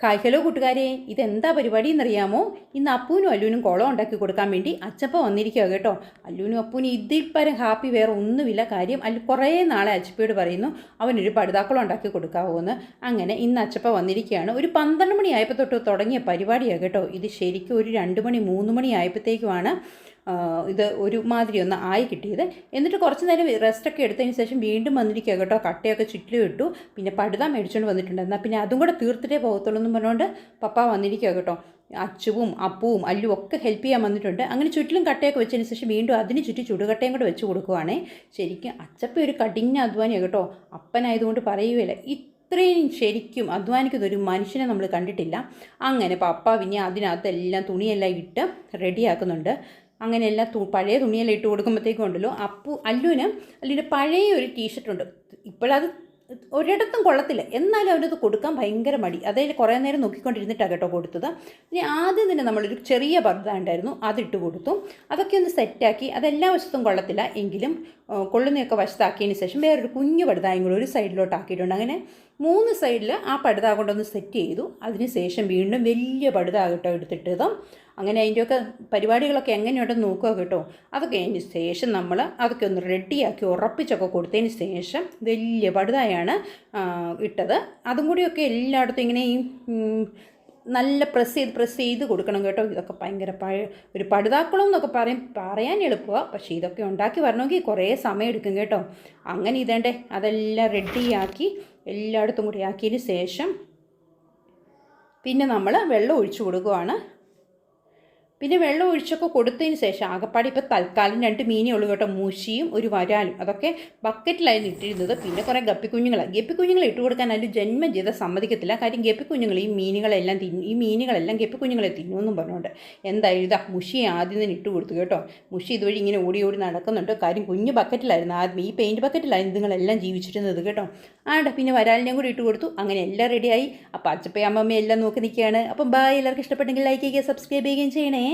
Hi hello കൂട്ടുകാരെ. ഇതെന്താ പരിപാടി എന്നറിയാമോ ഇന്ന് അപ്പൂനും അല്ലൂനും കുളം ഉണ്ടാക്കി കൊടുക്കാൻ വേണ്ടി അച്ചപ്പ വന്നിരിക്കുക കേട്ടോ. അല്ലൂനും അപ്പൂനും ഇതിൽ പരം ഹാപ്പി വേറെ ഒന്നുമില്ല. കാര്യം അല്ല കുറേ നാളെ അച്ചപ്പയോട് പറയുന്നു അവനൊരു പടുതാക്കുളം ഉണ്ടാക്കി കൊടുക്കാവോ എന്ന് അങ്ങനെ ഇന്ന് അച്ചപ്പ വന്നിരിക്കുകയാണ്. ഒരു പന്ത്രണ്ട് മണി ആയപ്പോൾ തൊട്ട് തുടങ്ങിയ പരിപാടിയാണ് കേട്ടോ. ഇത് ശരിക്കും ഒരു രണ്ട് മണി മൂന്ന് മണി ആയപ്പോഴത്തേക്കുമാണ് ആ, ഇത് ഒരു മാതിരി ഒന്ന് ആയി കിട്ടിയത്. എന്നിട്ട് കുറച്ച് നേരം റെസ്റ്റൊക്കെ എടുത്തതിന് ശേഷം വീണ്ടും വന്നിരിക്കുക കേട്ടോ. കട്ടയൊക്കെ ചുറ്റിലും ഇട്ടു. പിന്നെ പടുത മേടിച്ചുകൊണ്ട് വന്നിട്ടുണ്ട്. എന്നാൽ പിന്നെ അതും കൂടെ തീർത്തിട്ടേ പോകത്തുള്ളൂ എന്ന് പറഞ്ഞുകൊണ്ട് പപ്പ വന്നിരിക്കുക കേട്ടോ. അച്ചുവും അപ്പുവും അല്ലും ഒക്കെ ഹെൽപ്പ് ചെയ്യാൻ വന്നിട്ടുണ്ട്. അങ്ങനെ ചുറ്റിലും കട്ടയൊക്കെ വെച്ചതിന് ശേഷം വീണ്ടും അതിന് ചുറ്റി ചുടുകട്ടയും കൂടെ വെച്ച് കൊടുക്കുവാണേ. ശരിക്കും അച്ചപ്പ ഒരു കഠിന അധ്വാനിയാണ് കേട്ടോ. അപ്പനായതുകൊണ്ട് പറയുകയില്ല ഇത്രയും ശരിക്കും അധ്വാനിക്കുന്ന ഒരു മനുഷ്യനെ നമ്മൾ കണ്ടിട്ടില്ല. അങ്ങനെ പപ്പ പിന്നെ അതിനകത്തെല്ലാം തുണിയെല്ലാം ഇട്ട് റെഡിയാക്കുന്നുണ്ട് അങ്ങനെ എല്ലാം തു പഴയ തുണിയെല്ലാം ഇട്ട് കൊടുക്കുമ്പോഴത്തേക്കും ഉണ്ടല്ലോ. അപ്പു അല്ലുവിന് അല്ലുവിന്റെ പഴയ ഒരു ടീഷർട്ടുണ്ട് ഇപ്പോഴത് ഒരിടത്തും കൊള്ളത്തില്ല. എന്നാലും അവനത് കൊടുക്കാൻ ഭയങ്കര മടി. അതായത് കുറേ നേരം നോക്കിക്കൊണ്ടിരുന്നിട്ടാണ് കേട്ടോ കൊടുത്തത്. ഇനി ആദ്യം തന്നെ നമ്മളൊരു ചെറിയ പർദ്ദ ഉണ്ടായിരുന്നു. അതിട്ട് കൊടുത്തു. അതൊക്കെ ഒന്ന് സെറ്റാക്കി അതെല്ലാ വശത്തും കൊള്ളത്തില്ല. എങ്കിലും കൊള്ളുന്നതൊക്കെ വശത്താക്കിയതിന് ശേഷം വേറൊരു കുഞ്ഞു പടുതായും കൂടി ഒരു സൈഡിലോട്ട് ആക്കിയിട്ടുണ്ട്. അങ്ങനെ മൂന്ന് സൈഡിൽ ആ പടുത കൊണ്ടൊന്ന് സെറ്റ് ചെയ്തു. അതിന് ശേഷം വീണ്ടും വലിയ പടുത കേട്ടോ എടുത്തിട്ടതും. അങ്ങനെ അതിന്റെയൊക്കെ പരിപാടികളൊക്കെ എങ്ങനെയുണ്ടെന്ന് നോക്കുക കേട്ടോ. അതൊക്കെ അതിന് ശേഷം നമ്മൾ അതൊക്കെ ഒന്ന് റെഡിയാക്കി ഉറപ്പിച്ചൊക്കെ കൊടുത്തതിന് ശേഷം വലിയ പടുതായാണ് ഇട്ടത്. അതും കൂടിയൊക്കെ എല്ലായിടത്തും ഇങ്ങനെ ഈ നല്ല പ്രസ് ചെയ്ത് പ്രസ് ചെയ്ത് കൊടുക്കണം കേട്ടോ. ഇതൊക്കെ ഭയങ്കര പഴ ഒരു പടുതാക്കണം എന്നൊക്കെ പറയും പറയാൻ എളുപ്പമാണ് പക്ഷേ ഇതൊക്കെ ഉണ്ടാക്കി വരണമെങ്കിൽ കുറേ സമയം എടുക്കും കേട്ടോ. അങ്ങനെ ഇതേണ്ടേ അതെല്ലാം റെഡിയാക്കി എല്ലായിടത്തും കൂടി ആക്കിയതിന് ശേഷം പിന്നെ നമ്മൾ വെള്ളം ഒഴിച്ചു കൊടുക്കുവാണ്. പിന്നെ വെള്ളം ഒഴിച്ചൊക്കെ കൊടുത്തതിന് ശേഷം ആകപ്പാടി ഇപ്പോൾ തൽക്കാലം രണ്ട് മീനേ ഉള്ളൂ കേട്ടോ. മൂശിയും ഒരു വരാലും. അതൊക്കെ ബക്കറ്റിലായിരുന്നു ഇട്ടിരുന്നത് പിന്നെ കുറേ ഗപ്പിക്കുഞ്ഞുങ്ങൾ ഗപ്പിക്കുഞ്ഞുങ്ങളെ ഇട്ട് കൊടുക്കാൻ അതിൽ ജന്മം ചെയ്ത സമ്മതിക്കത്തില്ല. കാര്യം ഗപ്പിക്കുഞ്ഞുങ്ങൾ ഈ മീനുകളെല്ലാം തിന്നു ഈ മീനുകളെല്ലാം ഗപ്പിക്കുഞ്ഞുങ്ങളെ തിന്നുമെന്നും പറഞ്ഞുകൊണ്ട് എന്തായാലും ഇതാ മുഷി ആദ്യം തന്നെ ഇട്ട് കൊടുത്തു കേട്ടോ. മുഷി ഇതുവഴി ഇങ്ങനെ ഓടി ഓടി നടക്കുന്നുണ്ട്. കാര്യം കുഞ്ഞു ബക്കറ്റിലായിരുന്നു ആദ്യം ഈ പെയിന്റ് ബക്കറ്റിലായിരുന്നു നിങ്ങളെല്ലാം ജീവിച്ചിരുന്നത് കേട്ടോ. ആണ്ട പിന്നെ വരാലിനെയും കൂടി ഇട്ട് കൊടുത്തു. അങ്ങനെ എല്ലാം റെഡിയായി അപ്പോൾ അച്ചപ്പയും അമ്മമ്മയും എല്ലാം നോക്കി നിൽക്കുകയാണ്. അപ്പം ബായ് എല്ലാവർക്കും ഇഷ്ടപ്പെട്ടെങ്കിൽ ലൈക്ക് ചെയ്യുക സബ്സ്ക്രൈബ് ചെയ്യുകയും ചെയ്യണേ.